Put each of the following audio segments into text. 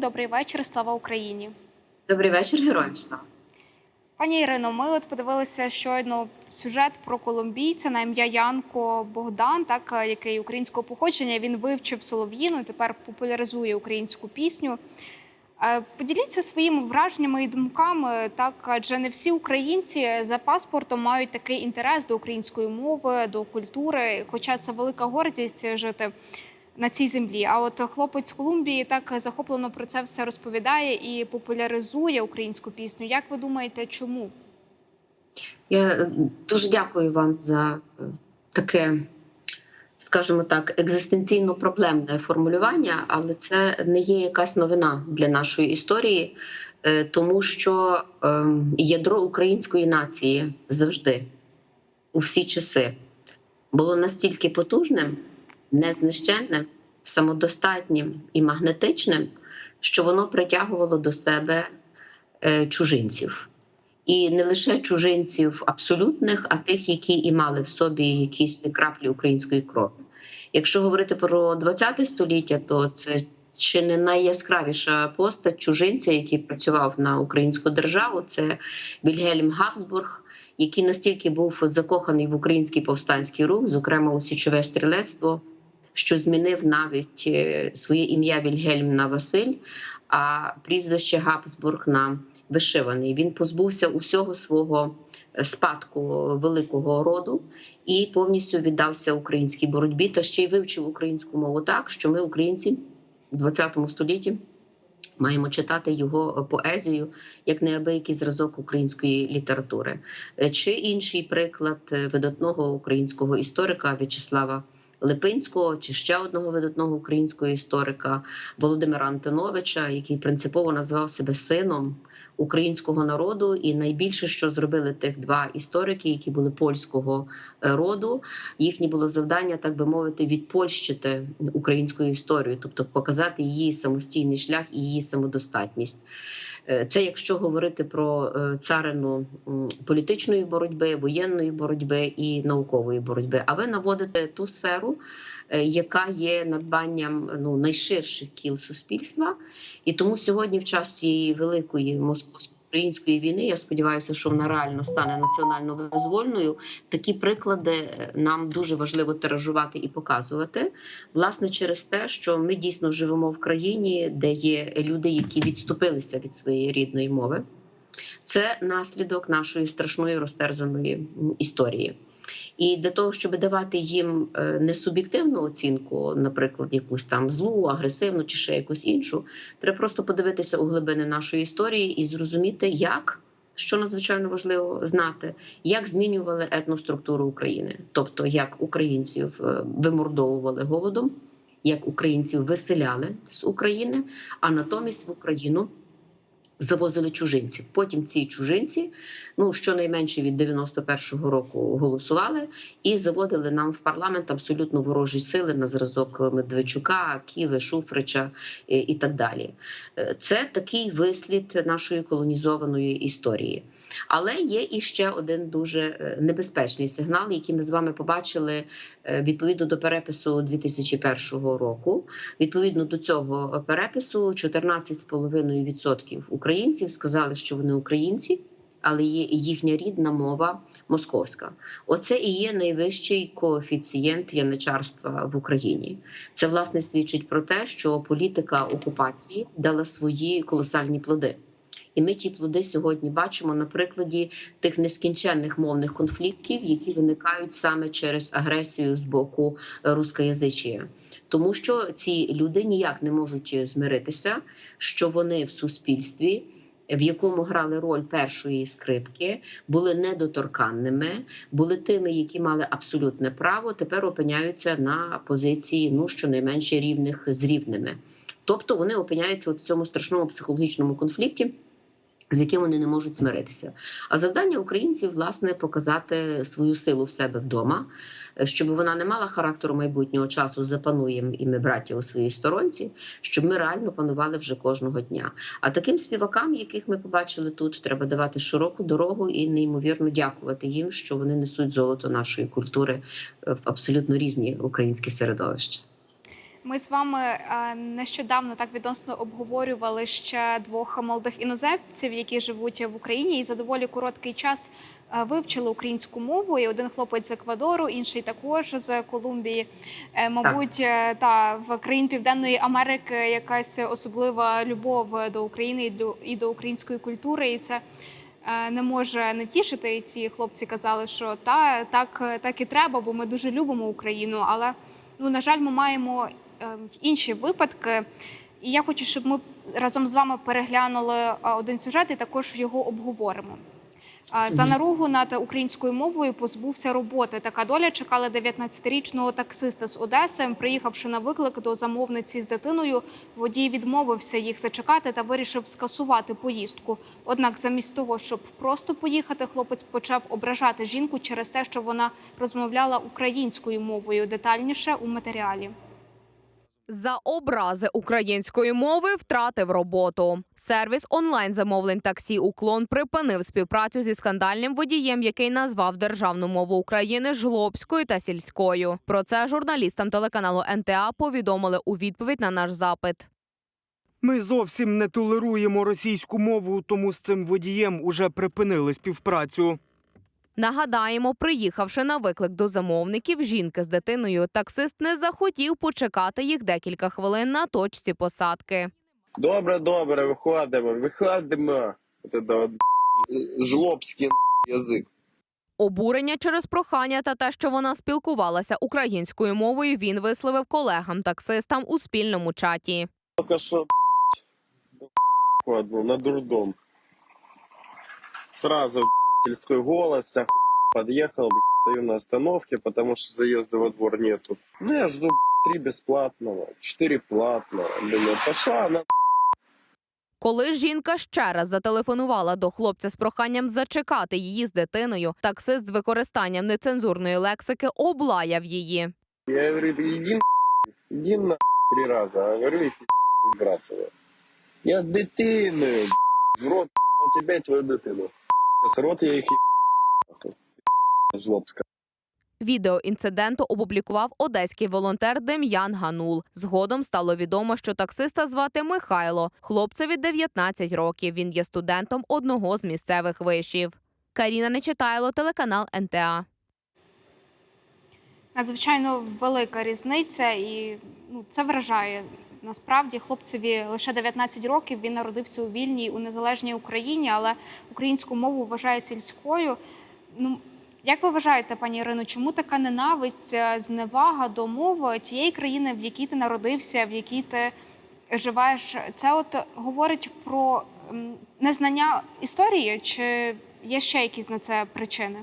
Добрий вечір, слава Україні. Добрий вечір, героям слава. Пані Ірино, ми от подивилися щойно сюжет про колумбійця на ім'я Янко Богдан, так який українського походження. Він вивчив солов'їну, і тепер популяризує українську пісню. Е, Поділіться своїми враженнями і думками, так адже не всі українці за паспортом мають такий інтерес до української мови, до культури, хоча це велика гордість жити на цій землі. А от хлопець Колумбії так захоплено про це все розповідає і популяризує українську пісню. Як ви думаєте, чому? Я е, дуже дякую вам за е, таке, скажімо так, екзистенційно проблемне формулювання, але це не є якась новина для нашої історії, е, тому що ем, ядро української нації завжди у всі часи було настільки потужним, незнищенним, самодостатнім і магнетичним, що воно притягувало до себе е, чужинців. І не лише чужинців абсолютних, а тих, які і мали в собі якісь краплі української крові. Якщо говорити про ХХ століття, то це чи не найяскравіша постать чужинця, який працював на українську державу, це Вільгельм Габсбург, який настільки був закоханий в український повстанський рух, зокрема у січове стрілецтво, що змінив навіть е, своє ім'я Вільгельм на Василь, а прізвище Габсбург на вишиваний. Він позбувся усього свого е, спадку великого роду і повністю віддався українській боротьбі та ще й вивчив українську мову так, що ми, українці, в 20 столітті. Маємо читати його поезію як неабиякий зразок української літератури, Е, чи інший приклад е, видатного українського історика В'ячеслава Липинського, чи ще одного видатного українського історика Володимира Антоновича, який принципово назвав себе сином українського народу. І найбільше, що зробили тих два історики, які були польського е, роду, їхнє було завдання, так би мовити, відпольщити українську історію, тобто показати її самостійний шлях і її самодостатність. Е, Це якщо говорити про е, царину політичної боротьби, воєнної боротьби і наукової боротьби. А ви наводите ту сферу, яка є надбанням ну найширших кіл суспільства, і тому сьогодні, в час цієї великої московсько-української війни, я сподіваюся, що вона реально стане національно визвольною. Такі приклади е, нам дуже важливо тиражувати і показувати. Власне, через те, що ми дійсно живемо в країні, де є люди, які відступилися від своєї рідної мови. Це наслідок нашої страшної розтерзаної історії. І для того, щоб давати їм е, не суб'єктивну оцінку, наприклад, якусь там злу, агресивну чи ще якусь іншу, треба просто подивитися у глибини нашої історії і зрозуміти, як. Що надзвичайно важливо знати, як змінювали етноструктуру України, тобто як українців е, вимордовували голодом, як українців виселяли з України, а натомість в Україну завозили чужинців. Потім ці чужинці, ну щонайменше від 91-го року, голосували і заводили нам в парламент абсолютно ворожі сили на зразок Медведчука, Ківи, Шуфрича і, і так далі. Е, Це такий вислід нашої колонізованої історії. Але є і ще один дуже е, небезпечний сигнал, який ми з вами побачили е, відповідно до перепису 2001 року. Відповідно до цього перепису 14,5% українців сказали, що вони українці. Але є їхня рідна мова московська. Оце і є найвищий коефіцієнт яничарства в Україні. Це власне свідчить про те, що політика окупації дала свої колосальні плоди. І ми ті плоди сьогодні бачимо на прикладі тих нескінченних мовних конфліктів, які виникають саме через агресію з боку рускоязичія. Тому що ці люди ніяк не можуть змиритися, що вони в суспільстві. В якому грали роль першої скрипки, були недоторканними, були тими, які мали абсолютне право, тепер опиняються на позиції ну щонайменше рівних з рівними. Тобто вони опиняються от в цьому страшному психологічному конфлікті з яким вони не можуть змиритися. А завдання українців власне показати свою силу в себе вдома, е, щоб вона не мала характеру майбутнього часу. Запануємо і ми браття у своїй сторонці, щоб ми реально панували вже кожного дня. А таким співакам, яких ми побачили тут, треба давати широку дорогу і неймовірно дякувати їм, що вони несуть золото нашої культури е, в абсолютно різні українські середовища. Ми з вами е, нещодавно так відносно обговорювали ще двох молодих іноземців, які живуть в Україні, і за доволі короткий час е, вивчили українську мову. І один хлопець з Еквадору, інший також з Колумбії. Е, Мабуть, та в країн Південної Америки якась особлива любов до України і до, української культури, і це. Не може не тішити, і ці хлопці казали, що та так, так і треба, бо ми дуже любимо Україну. Але ну на жаль, ми маємо інші випадки. І я хочу, щоб ми разом з вами переглянули е, один сюжет і також його обговоримо. Е, За наругу над українською мовою позбувся роботи. Така доля чекала 19-річного таксиста з Одеси. Приїхавши на виклик до замовниці з дитиною, водій відмовився їх зачекати та вирішив скасувати поїздку. Однак, замість того, щоб просто поїхати, хлопець почав ображати жінку через те, що вона розмовляла українською мовою. Детальніше у матеріалі. За образи української мови втратив роботу. Сервіс онлайн замовлень таксі Уклон припинив співпрацю зі скандальним водієм, який назвав державну мову України жлобською та сільською. Про це журналістам телеканалу НТА повідомили у відповідь на наш запит. Ми зовсім не толеруємо російську мову, тому з цим водієм уже припинили співпрацю. Нагадаємо, приїхавши на виклик до замовників жінки з дитиною, таксист не захотів почекати їх декілька хвилин на точці посадки. Добре, добре, виходимо, виходимо. Жлобський язик. Обурення через прохання та те, що вона спілкувалася українською мовою, він висловив колегам-таксистам у спільному чаті. Только що на дурдом. Сразу сельской голос, вся подъехал, стою на остановке, потому что заезда во двор нету. Ну я жду три бесплатного, четыре платного. Думаю, пошла она Коли жінка ще раз зателефонувала до хлопця з проханням зачекати її з дитиною, таксист з використанням нецензурної лексики облаяв її. Я говорю, иди на иди на три раза. Я говорю, и сбрасываю. Я дитиною, в рот у тебя и твою дитину. Рот я їх жлобська. Відео інциденту опублікував одеський волонтер Дем'ян Ганул. Згодом стало відомо, що таксиста звати Михайло. Хлопцеві 19 років. Він є студентом одного з місцевих вишів. Каріна Нечитайло, телеканал НТА. Надзвичайно велика різниця, і ну, це вражає. Насправді, хлопцеві лише 19 років. Він народився у вільній у незалежній Україні, але українську мову вважає сільською. Ну як ви вважаєте, пані Ірино, чому така ненависть, е, зневага до мови тієї країни, в якій ти народився, в якій ти живеш? Це от говорить про незнання історії, чи є ще якісь на це причини?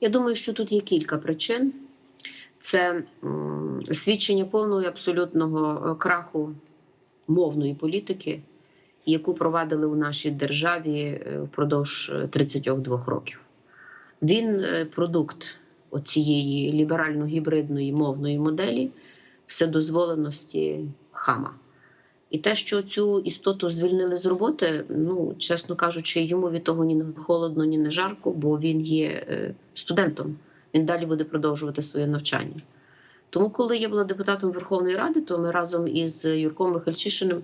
Я думаю, що тут є кілька причин. Це свідчення повного і абсолютного е, краху мовної політики, яку провадили у нашій державі е, впродовж е, 32 років. Він е, продукт оцієї ліберально-гібридної мовної моделі вседозволеності хама. І те, що цю істоту звільнили з роботи, ну чесно кажучи, йому від того ні не холодно, ні не жарко, бо він є е, студентом. Він далі буде продовжувати своє навчання. Тому, коли я була депутатом Верховної Ради, то ми разом із Юрком Михальчишиним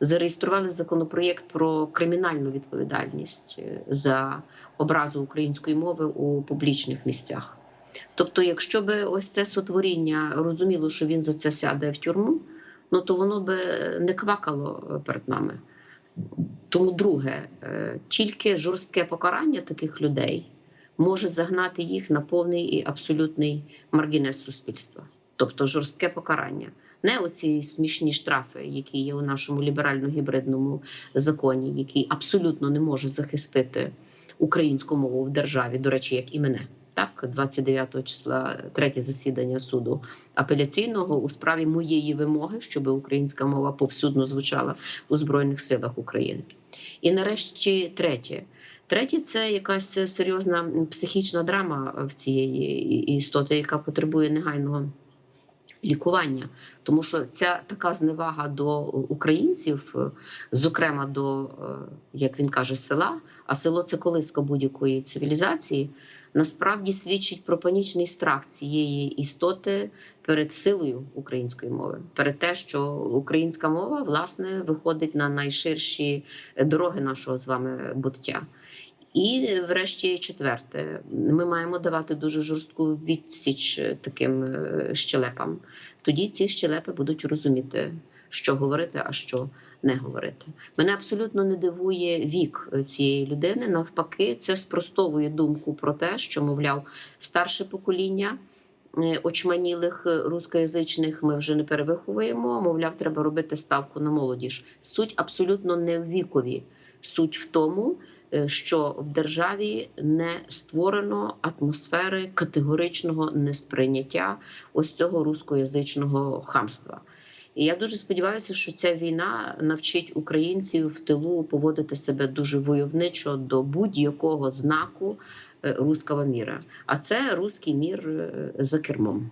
зареєстрували законопроєкт про кримінальну відповідальність е, за образу української мови у публічних місцях. Тобто, якщо би ось це сотворіння розуміло, що він за це сяде в тюрму, ну то воно би не квакало перед нами. Тому, друге, е, тільки жорстке покарання таких людей може загнати їх на повний і абсолютний маргінез суспільства, тобто жорстке покарання. Не оці смішні штрафи, які є у нашому ліберально-гібридному законі, який абсолютно не може захистити українську мову в державі, до речі, як і мене. Так, 29 числа третє засідання суду апеляційного у справі моєї вимоги, щоб українська мова повсюдно звучала у Збройних силах України. І нарешті третє. Третє це якась серйозна психічна драма в цієї істоти, яка потребує негайного лікування, тому що ця така зневага до українців, е, зокрема до, е, як він каже, села, а село це колиска будь-якої цивілізації, насправді свідчить про панічний страх цієї істоти перед силою української мови, перед те, що українська мова власне виходить на найширші дороги нашого з вами буття. І, врешті, четверте, ми маємо давати дуже жорстку відсіч е, таким е, щелепам. Тоді ці щелепи будуть розуміти, що говорити, а що не говорити. Мене абсолютно не дивує вік е, цієї людини. Навпаки, це спростовує думку про те, що, мовляв, старше покоління. Очманілих рускоязичних ми вже не перевиховуємо. Мовляв, треба робити ставку на молодіж. Суть абсолютно не в вікові. Суть в тому, що в державі не створено атмосфери категоричного несприйняття ось цього рускоязичного хамства. І я дуже сподіваюся, що ця війна навчить українців в тилу поводити себе дуже войовничо до будь-якого знаку е, руского міра. А це руський мір е, за кермом.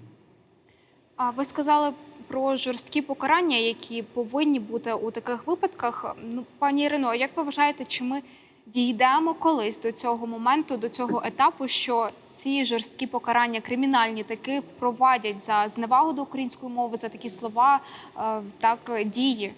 А ви сказали про жорсткі покарання, які повинні бути у таких випадках. Ну, пані Ірино, як ви вважаєте, чи ми дійдемо колись до цього моменту, до цього етапу, що ці жорсткі покарання, кримінальні таки впровадять за зневагу до української мови, за такі слова, е, так дії?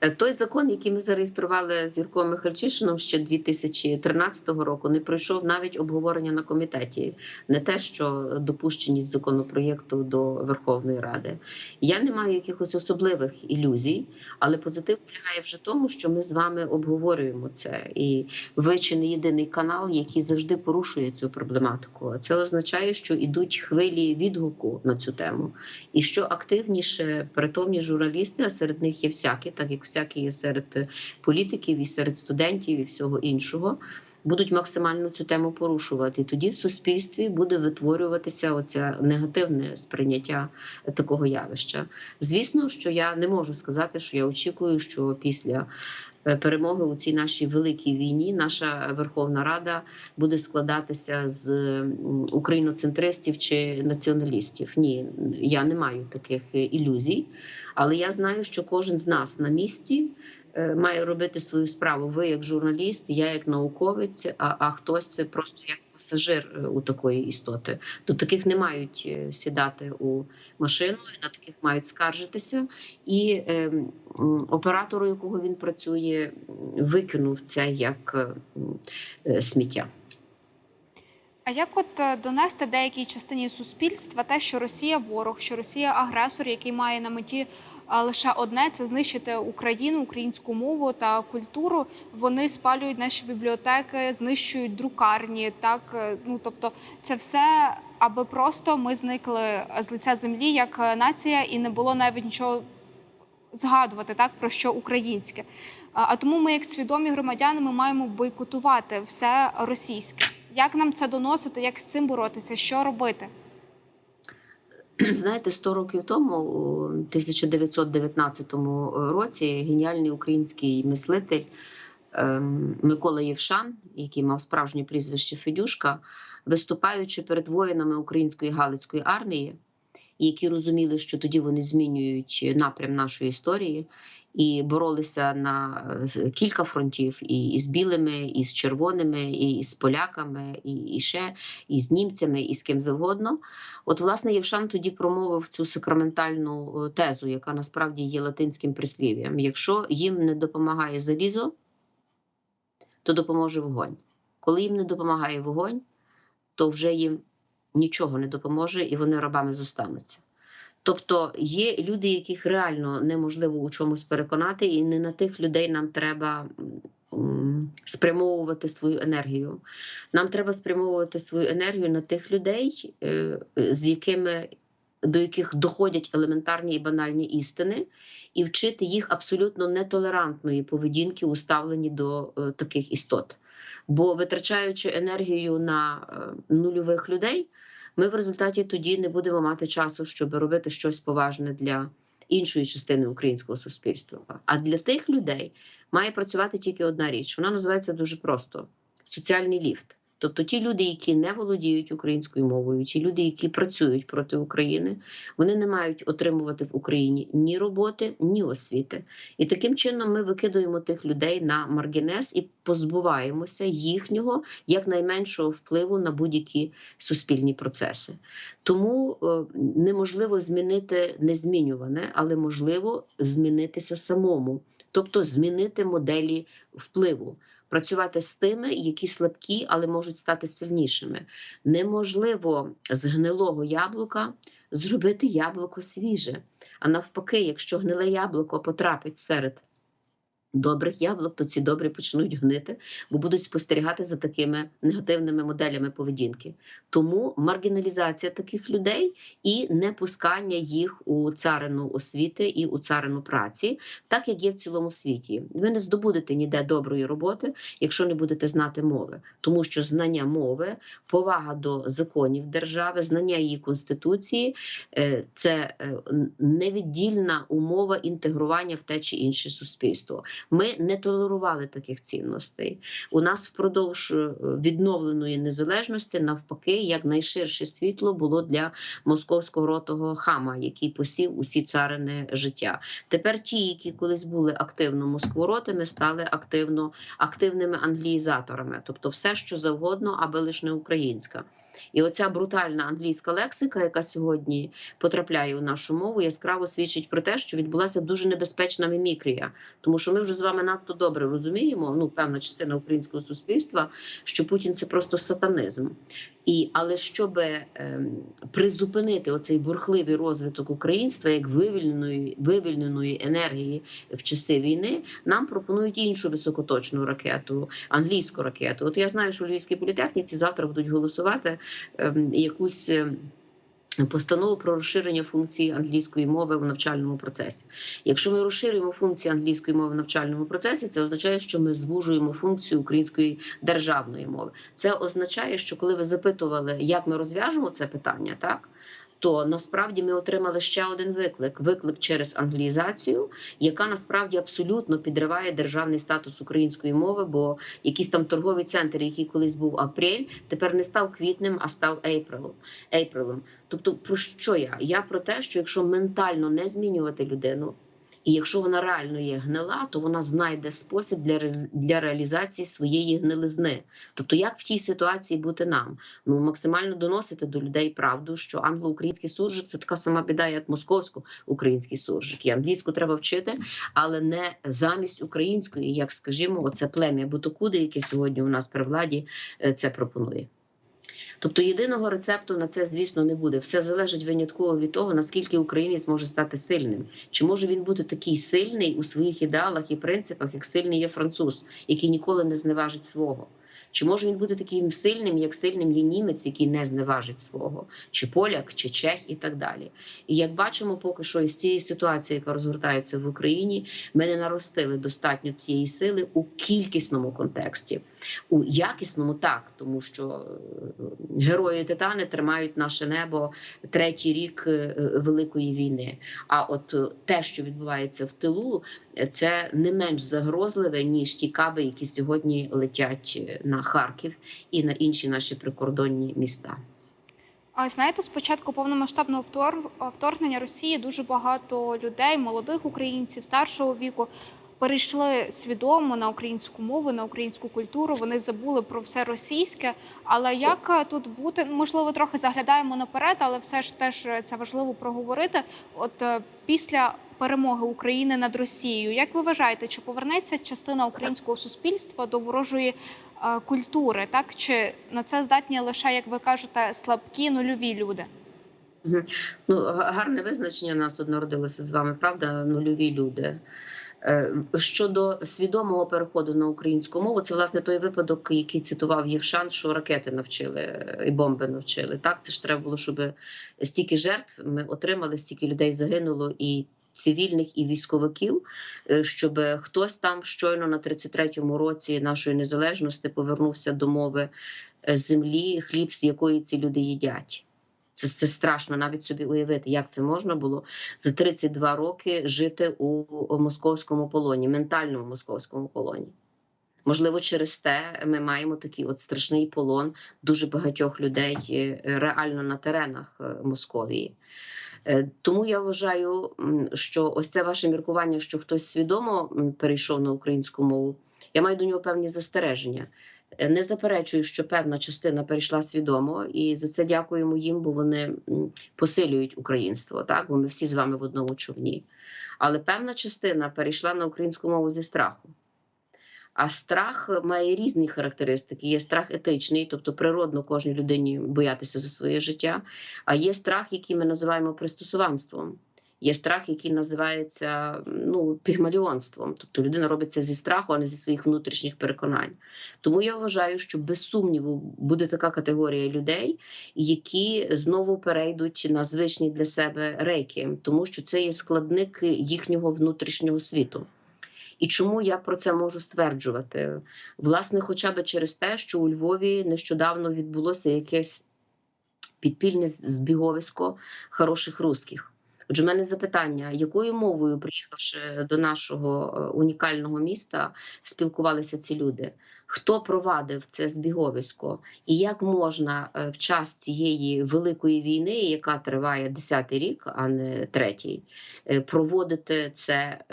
Е, Той закон, який ми зареєстрували з Юрком Михальчишином ще 2013 року, не пройшов навіть обговорення на комітеті, не те, що допущеність законопроєкту до Верховної Ради. Я не маю якихось особливих ілюзій, але позитив полягає вже тому, що ми з вами обговорюємо це, і ви чи не єдиний канал, який завжди порушує цю проблематику. А Це означає, що ідуть хвилі відгуку на цю тему, і що активніше притомні журналісти, а серед них є всякі, так як всякі є серед політиків і серед студентів і всього іншого. Будуть максимально цю тему порушувати, і тоді в суспільстві буде витворюватися оця негативне сприйняття такого явища. Звісно, що я не можу сказати, що я очікую, що після е, перемоги у цій нашій великій війні наша Верховна Рада буде складатися з україноцентристів чи націоналістів. Ні, я не маю таких е, ілюзій. Але я знаю, що кожен з нас на місці е, має робити свою справу. Ви як журналіст, я як науковець, а, а хтось це просто як пасажир е, у такої істоти. До таких не мають е, сідати у машину, на таких мають скаржитися. І е, м, оператор, у якого він працює, викинув це як е, е, сміття. А як от е, донести деякій частині суспільства те, що Росія ворог, що Росія агресор, який має на меті лише одне це знищити Україну, українську мову та культуру. Вони спалюють наші бібліотеки, знищують друкарні. Так е, ну тобто, це все, аби просто ми зникли з лиця землі як нація, і не було навіть нічого згадувати так про що українське. А а тому ми, як свідомі громадяни, ми маємо бойкотувати все російське. Як нам це доносити, як з цим боротися, що робити? Знаєте, 100 років тому, у 1919 році, геніальний український мислитель ем, Микола Євшан, який мав справжнє прізвище Федюшка, виступаючи перед воїнами української Галицької армії, які розуміли, що тоді вони змінюють напрям нашої історії і боролися на е, кілька фронтів: і, і з білими, і з червоними, і, з поляками, і, і ще і з німцями, і з ким завгодно. От, власне, Євшан тоді промовив цю сакраментальну е, тезу, яка насправді є латинським прислів'ям: якщо їм не допомагає залізо, то допоможе вогонь. Коли їм не допомагає вогонь, то вже їм нічого не допоможе і вони рабами зостануться. Тобто є люди, яких реально неможливо у чомусь переконати, і не на тих людей нам треба спрямовувати свою енергію. Нам треба спрямовувати свою енергію на тих людей, е, з якими до яких доходять елементарні і банальні істини, і вчити їх абсолютно нетолерантної поведінки у ставленні до е, таких істот. Бо витрачаючи енергію на е, нульових людей, ми в результаті тоді не будемо мати часу, щоб робити щось поважне для іншої частини українського суспільства. А для тих людей має працювати тільки одна річ. Вона називається дуже просто: соціальний ліфт. Тобто ті люди, які не володіють українською мовою, ті люди, які працюють проти України, вони не мають отримувати в Україні ні роботи, ні освіти. І таким чином ми викидуємо тих людей на маргінез і позбуваємося їхнього якнайменшого впливу на будь-які суспільні процеси. Тому е, неможливо змінити незмінюване, але можливо змінитися самому, тобто змінити моделі впливу. Працювати з тими, які слабкі, але можуть стати сильнішими. Неможливо з гнилого яблука зробити яблуко свіже. А навпаки, якщо гниле яблуко потрапить серед добрих яблук, то ці добрі почнуть гнити, бо будуть спостерігати за такими негативними моделями поведінки. Тому маргіналізація таких людей і не пускання їх у царину освіти і у царину праці, так як є в цілому світі. Ви не здобудете ніде доброї роботи, якщо не будете знати мови, тому що знання мови, повага до законів держави, знання її конституції е, це е, невіддільна умова інтегрування в те чи інше суспільство. Ми не толерували таких цінностей. У нас впродовж е, відновленої незалежності, навпаки, як найширше світло було для московського ротого хама, який посів усі царини життя. Тепер ті, які колись були активно москворотами, стали активно активними англіїзаторами, тобто все, що завгодно, аби лише не українська. І оця брутальна англійська лексика, яка сьогодні потрапляє у нашу мову, яскраво свідчить про те, що відбулася дуже небезпечна мімікрія. Тому що ми вже з вами надто добре розуміємо, ну певна частина українського суспільства, що Путін це просто сатанизм. І але щоб ем, призупинити оцей бурхливий розвиток українства як вивільненої вивільненої енергії в часи війни, нам пропонують іншу високоточну ракету, англійську ракету. От я знаю, що у Львівській політехніці завтра будуть голосувати ем, якусь. Постанову про розширення функції англійської мови в навчальному процесі. Якщо ми розширюємо функції англійської мови в навчальному процесі, це означає, що ми звужуємо функцію української державної мови. Це означає, що коли ви запитували, як ми розв'яжемо це питання, так то насправді ми отримали ще один виклик: виклик через англізацію, яка насправді абсолютно підриває державний статус української мови, бо якийсь там торговий центр, який колись був апрель, тепер не став квітнем, а став ейприлом. ейприлом. Тобто, про що я? Я про те, що якщо ментально не змінювати людину. І якщо вона реально є гнила, то вона знайде спосіб для для реалізації своєї гнилизни. Тобто, як в тій ситуації бути нам? Ну максимально доносити до людей правду, що англо-український суржик це така сама біда, як московсько-український суржик. І англійську треба вчити, але не замість української, як скажімо, оце плем'я Бутокуди, яке сьогодні у нас при владі, е, це пропонує. Тобто єдиного рецепту на це, звісно, не буде. Все залежить винятково від того, наскільки українець може стати сильним. Чи може він бути такий сильний у своїх ідеалах і принципах, як сильний є француз, який ніколи не зневажить свого? Чи може він бути таким сильним, як сильним є німець, який не зневажить свого, чи поляк, чи чех, і так далі. І як бачимо, поки що із цієї ситуації, яка розгортається в Україні, ми не наростили достатньо цієї сили у кількісному контексті, у якісному так, тому що е, герої Титани тримають наше небо третій рік е, Великої війни. А от е, те, що відбувається в тилу, це не менш загрозливе, ніж ті каби, які сьогодні летять на Харків і на інші наші прикордонні міста. А знаєте, з початку повномасштабного вторгнення Росії дуже багато людей, молодих українців старшого віку, перейшли свідомо на українську мову, на українську культуру. Вони забули про все російське. Але як е, тут бути? Можливо, трохи заглядаємо наперед, але все ж теж це важливо проговорити. От е, після перемоги України над Росією, як ви вважаєте, чи повернеться частина українського суспільства до ворожої культури? Так чи на це здатні лише, як ви кажете, слабкі нульові люди? Ну, гарне визначення нас тут народилося з вами, правда? Нульові люди. Е, Щодо свідомого переходу на українську мову, це власне той випадок, який цитував Євшан, що ракети навчили е, і бомби навчили. Так, це ж треба було, щоб стільки жертв ми отримали, стільки людей загинуло і цивільних, і військовиків, е, щоб хтось там щойно на 33-му році нашої незалежності повернувся до мови е, землі, хліб, з якої ці люди їдять. Це, це страшно навіть собі уявити, як це можна було за 32 роки жити у московському полоні, ментальному московському полоні. Можливо, через те ми маємо такий от страшний полон дуже багатьох людей е, реально на теренах е, Московії. Е, Тому я вважаю, що ось це ваше міркування, що хтось свідомо перейшов на українську мову. Я маю до нього певні застереження. Не заперечую, що певна частина перейшла свідомо, і за це дякуємо їм, бо вони посилюють українство. Так, бо ми всі з вами в одному човні. Але певна частина перейшла на українську мову зі страху. А страх має різні характеристики. Є страх етичний, тобто природно кожній людині боятися за своє життя. А є страх, який ми називаємо пристосуванством. Є страх, який називається ну, пігмаліонством. Тобто людина робить це зі страху, а не зі своїх внутрішніх переконань. Тому я вважаю, що без сумніву буде така категорія людей, які знову перейдуть на звичні для себе рейки, тому що це є складник їхнього внутрішнього світу. І чому я про це можу стверджувати? Власне, хоча б через те, що у Львові нещодавно відбулося якесь підпільне збіговисько хороших русських. Отже, в мене запитання, якою мовою, приїхавши до нашого е, унікального міста, спілкувалися ці люди? Хто провадив це збіговисько? І як можна е, в час цієї великої війни, яка триває 10-й рік, а не третій, е, проводити це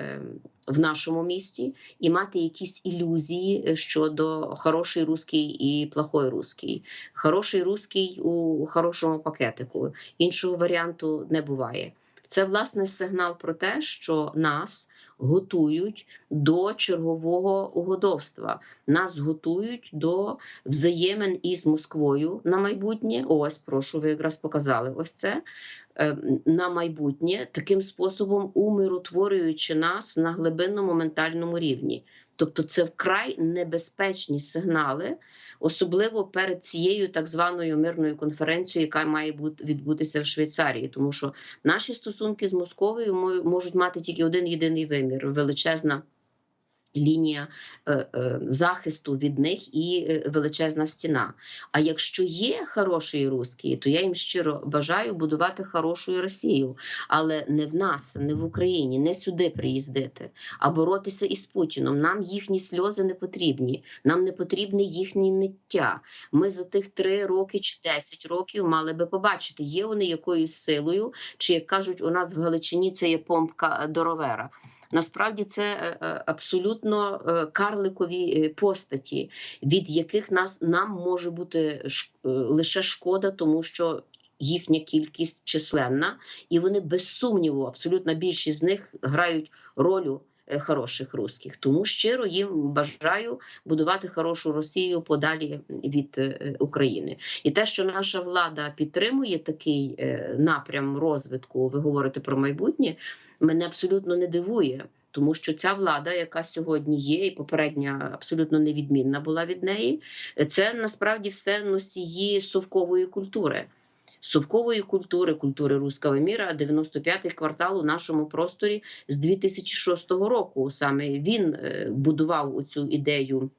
в нашому місті і мати якісь ілюзії щодо хороший русський і плохой русський? Хороший русський у хорошому пакетику. Іншого варіанту не буває. Це власне сигнал про те, що нас готують до чергового угодовства. Нас готують до взаємин із Москвою на майбутнє. Ось, прошу, ви якраз показали ось це на майбутнє, таким способом умиротворюючи нас на глибинному ментальному рівні. Тобто це вкрай небезпечні сигнали, особливо перед цією так званою мирною конференцією, яка має бути відбутися в Швейцарії, тому що наші стосунки з Московією мо- можуть мати тільки один єдиний вимір величезна. Лінія е, е, захисту від них і е, величезна стіна. А якщо є хороші русські, то я їм щиро бажаю будувати хорошу Росію, але не в нас, не в Україні, не сюди приїздити, а боротися із Путіном. Нам їхні сльози не потрібні, нам не потрібне їхнє ниття. Ми за тих три роки чи 10 років мали би побачити, є вони якоюсь силою, чи як кажуть, у нас в Галичині це є помпка до ровера. Насправді це е, е, абсолютно е, карликові постаті, від яких нас нам може бути лише шкода, тому що їхня кількість численна, і вони без сумніву, абсолютно більшість з них грають роль хороших русських. Тому щиро їм бажаю будувати хорошу Росію подалі від е, України. І те, що наша влада підтримує такий е, напрям розвитку, ви говорите про майбутнє, мене абсолютно не дивує. Тому що ця влада, яка сьогодні є, і попередня абсолютно невідмінна була від неї, це насправді все носії совкової культури. Совкової культури, культури руського міра, 95-й квартал у нашому просторі з 2006 року. Саме він е, будував цю ідею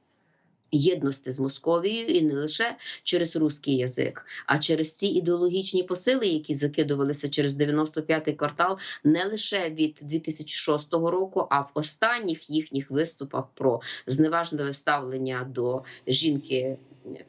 єдності з Московією і не лише через русський язик, а через ці ідеологічні посили, які закидувалися через 95-й квартал, не лише від 2006 року, а в останніх їхніх виступах про зневажливе ставлення до жінки.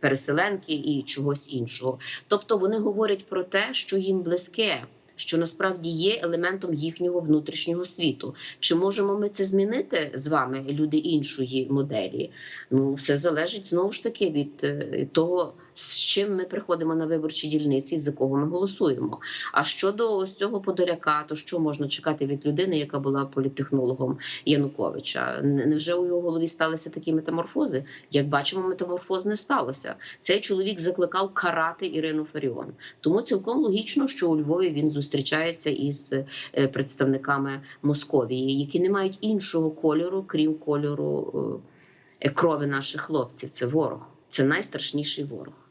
Переселенки і чогось іншого, тобто вони говорять про те, що їм близьке, що насправді є елементом їхнього внутрішнього світу. Чи можемо ми це змінити з вами, люди іншої моделі? Ну, все залежить знову ж таки від е, того, з чим ми приходимо на виборчі дільниці, за кого ми голосуємо. А щодо ось цього Подоляка, то що можна чекати від людини, яка була політтехнологом Януковича? Невже у його голові сталися такі метаморфози? Як бачимо, метаморфоз не сталося. Цей чоловік закликав карати Ірину Фаріон. Тому цілком логічно, що у Львові він зустрічається із е, представниками Московії, які не мають іншого кольору, крім кольору е, крові наших хлопців. Це ворог, це найстрашніший ворог.